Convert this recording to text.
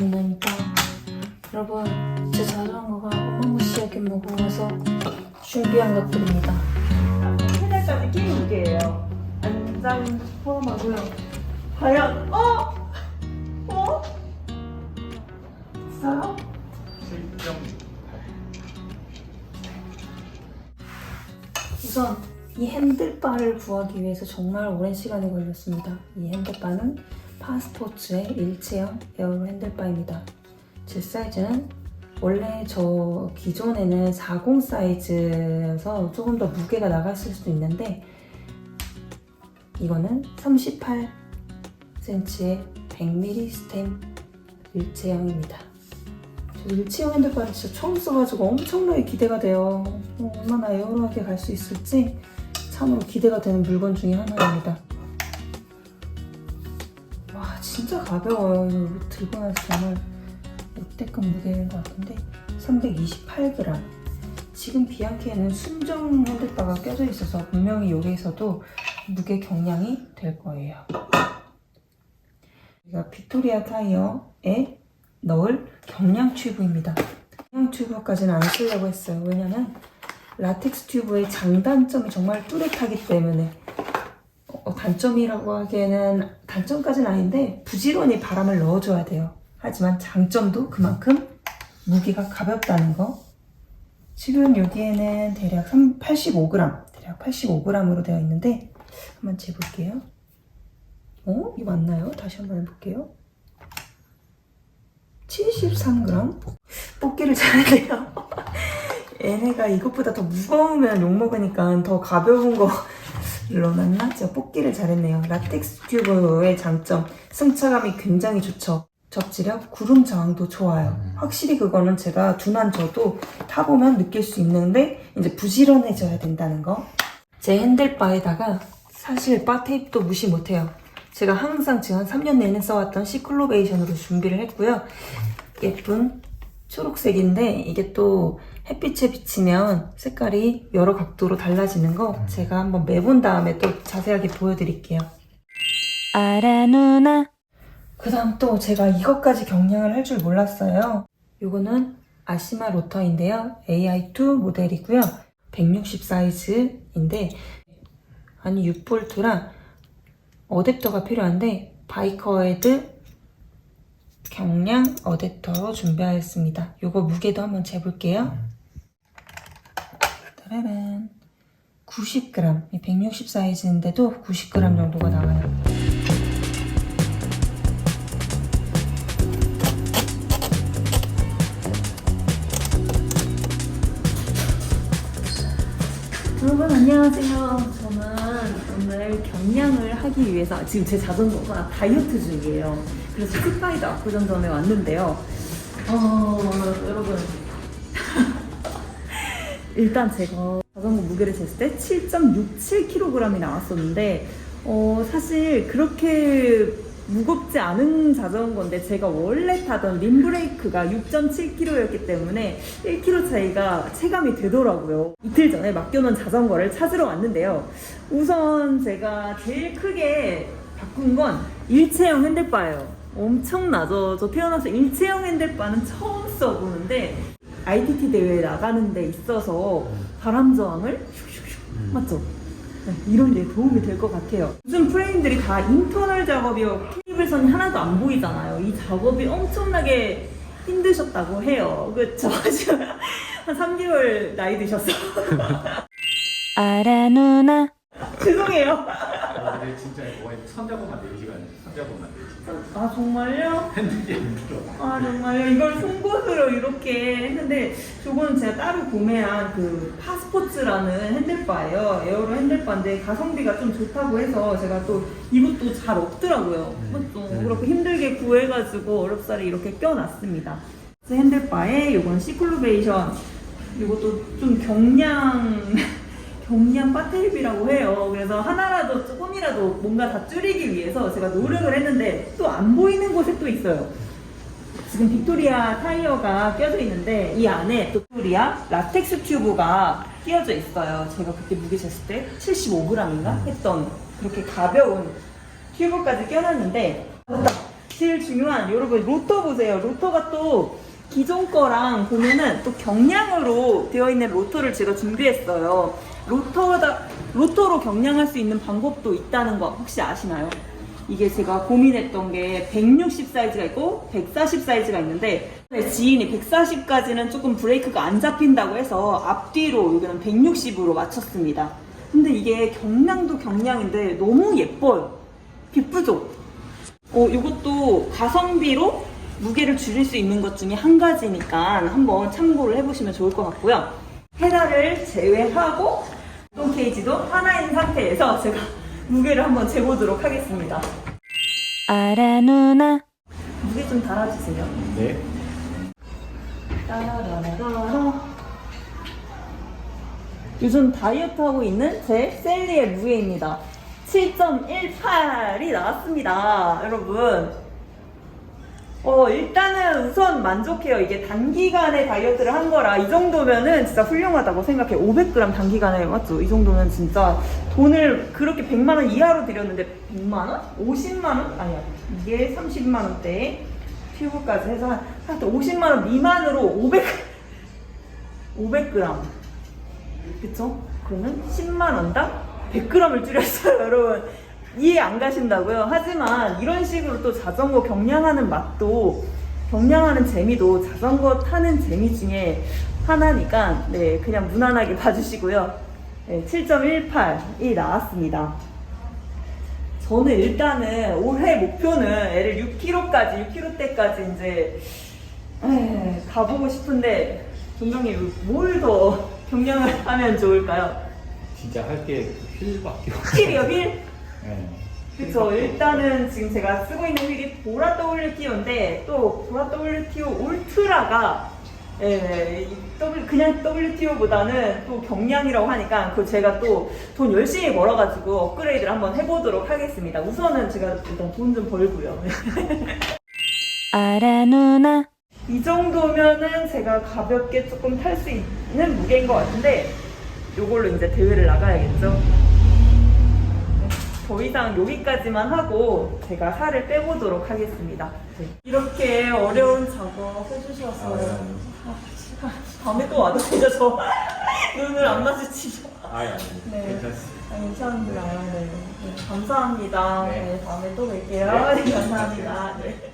누나입니다 여러분 제 자전거가 어마무시하게 무거워서 준비한 것들입 핸들바를 구하기 위해서 정말 오랜 시간이 걸렸습니다 이 핸들바는 파스포츠의 일체형 에어로 핸들바입니다 제 사이즈는 원래 저 기존에는 40 사이즈여서 조금 더 무게가 나갔을 수도 있는데 이거는 38cm의 100mm 스템 일체형입니다. 저 일체형 핸들바를 진짜 처음 써가지고 엄청나게 기대가 돼요. 어, 얼마나 에어로하게 갈 수 있을지 참으로 기대가 되는 물건 중에 하나입니다. 와 진짜 가벼워요. 이거 들고 나서 정말 역대급 무게인 것 같은데 328g 지금 비앙키에는 순정 핸들바가 껴져 있어서 분명히 여기에서도 무게 경량이 될 거예요 여기가 빅토리아 타이어에 넣을 경량 튜브입니다 경량 튜브까지는 안 쓰려고 했어요 왜냐면 라텍스 튜브의 장단점이 정말 뚜렷하기 때문에 어, 단점이라고 하기에는 단점까지는 아닌데 부지런히 바람을 넣어줘야 돼요 하지만 장점도 그만큼 무게가 가볍다는 거. 지금 여기에는 대략 3, 85g, 대략 85g으로 되어 있는데 한번 재볼게요. 어? 이거 맞나요? 다시 한번 해볼게요. 73g? 뽑기를 잘해요. 얘네가 이것보다 더 무거우면 욕먹으니까 더 가벼운 거 넣어놨나? 제가 뽑기를 잘했네요. 라텍스 튜브의 장점, 승차감이 굉장히 좋죠. 접지력, 구름 저항도 좋아요. 확실히 그거는 제가 둔한 저도 타보면 느낄 수 있는데 이제 부지런해져야 된다는 거. 제 핸들바에다가 사실 바 테이프도 무시 못해요. 제가 항상 한 3년 내내 써왔던 시클로베이션으로 준비를 했고요. 예쁜 초록색인데 이게 또 햇빛에 비치면 색깔이 여러 각도로 달라지는 거 제가 한번 매본 다음에 또 자세하게 보여드릴게요. 알아 누나 그 다음 또 제가 이것까지 경량을 할 줄 몰랐어요. 요거는 아시마 로터인데요. AI2 모델이고요. 160 사이즈인데 아니 6볼트랑 어댑터가 필요한데 바이커헤드 경량 어댑터로 준비하였습니다. 요거 무게도 한번 재볼게요. 따라란 90g, 160 사이즈인데도 90g 정도가 나와요. 여러분 안녕하세요. 저는 오늘 경량을 하기 위해서 지금 제 자전거가 다이어트 중이에요. 그래서 스파이더 압구정 전에 왔는데요. 어, 여러분 일단 제가 자전거 무게를 쟀을 때 7.67kg이 나왔었는데 어, 사실 그렇게 무겁지 않은 자전거인데 제가 원래 타던 림브레이크가 6.7kg였기 때문에 1kg 차이가 체감이 되더라고요. 이틀 전에 맡겨놓은 자전거를 찾으러 왔는데요. 우선 제가 제일 크게 바꾼 건 일체형 핸들바예요. 엄청나죠? 저 태어나서 일체형 핸들바는 처음 써보는데 ITT 대회에 나가는 데 있어서 바람 저항을 슉슉슉 맞죠? 네, 이런 데 도움이 될 것 같아요. 요즘 프레임들이 다 인터널 작업이요. 케이블선이 하나도 안 보이잖아요. 이 작업이 엄청나게 힘드셨다고 해요. 그쵸? 지금 한 3개월 나이 드셨어. 알아 누나 죄송해요. 아, 근데 진짜 거의 3작업만 4시간, 3작업만 4시간. 아, 정말요? 아, 정말요? 이걸 송곳으로 이렇게 했는데, 저거는 제가 따로 구매한 그 파스포츠라는 핸들바예요. 에어로 핸들바인데 가성비가 좀 좋다고 해서 제가 또 이것도 잘 없더라고요. 맞죠? 음. 그렇게 힘들게 구해가지고 어렵사리 이렇게 껴놨습니다. 그 핸들바에 요건 시클루베이션. 이것도 좀 경량, 경량 바테이프라고 해요. 그래서 하나라도 조금이라도 뭔가 다 줄이기 위해서 제가 노력을 했는데 또 안 보이는 곳에 또 있어요. 지금 빅토리아 타이어가 껴져 있는데 이 안에 또 빅토리아 라텍스 튜브가 끼어져 있어요. 제가 그때 무게 쟀을 때 75g인가 했던 그렇게 가벼운 튜브까지 껴놨는데 맞다. 제일 중요한 여러분 로터 보세요. 로터가 또 기존 거랑 보면은 또 경량으로 되어 있는 로터를 제가 준비했어요. 로터다 로터로 경량할 수 있는 방법도 있다는 거 혹시 아시나요? 이게 제가 고민했던 게 160 사이즈가 있고 140 사이즈가 있는데 지인이 140까지는 조금 브레이크가 안 잡힌다고 해서 앞뒤로 여기는 160으로 맞췄습니다. 근데 이게 경량도 경량인데 너무 예뻐요. 예쁘죠? 어, 이것도 가성비로 무게를 줄일 수 있는 것 중에 한 가지니까 한번 참고를 해보시면 좋을 것 같고요. 헤라를 제외하고 동 케이지도 하나인 상태에서 제가 무게를 한번 재보도록 하겠습니다. 알아 누나 무게 좀 달아주세요. 네. 따라라라라. 요즘 다이어트 하고 있는 제 셀리의 무게입니다. 7.18이 나왔습니다, 여러분. 어, 일단은 우선 만족해요. 이게 단기간에 다이어트를 한 거라 이 정도면은 진짜 훌륭하다고 생각해. 500g 단기간에 맞죠? 이 정도면 진짜 돈을 그렇게 100만 원 이하로 들였는데 100만 원? 50만 원? 아니야. 이게 30만 원대 튜브까지 해서 한, 한 50만 원 미만으로 500 500g. 그쵸? 그러면 10만 원당 100g을 줄였어요, 여러분. 이해 안 가신다고요? 하지만 이런 식으로 또 자전거 경량하는 맛도 경량하는 재미도 자전거 타는 재미 중에 하나니까 네 그냥 무난하게 봐주시고요. 네, 7.18이 나왔습니다. 저는 일단은 올해 목표는 애를 6kg까지 6kg대까지 이제 에, 가보고 싶은데 동경님 뭘 더 경량을 하면 좋을까요? 진짜 할 게 휠밖에 없어요. 휠이요 휠? 네. 그쵸 일단은 지금 제가 쓰고 있는 휠이 보라 WTO인데 또 보라 WTO 울트라가 예, W, 그냥 WTO보다는 또 경량이라고 하니까 그 제가 또 돈 열심히 벌어가지고 업그레이드를 한번 해보도록 하겠습니다. 우선은 제가 일단 돈 좀 벌고요. 알아 누나 이 정도면은 제가 가볍게 조금 탈 수 있는 무게인 것 같은데 요걸로 이제 대회를 나가야겠죠. 네, 더 이상 여기까지만 하고 제가 살을 빼보도록 하겠습니다. 네. 이렇게 어려운 작업 해주셔서 아, 다음에 또 와도 되죠 저 눈을 안 마주치죠. 아예 아니 네. 괜찮습니다. 아, 괜찮은가요? 네. 네, 감사합니다. 네. 네, 다음에 또 뵐게요. 네. 네, 감사합니다. 네.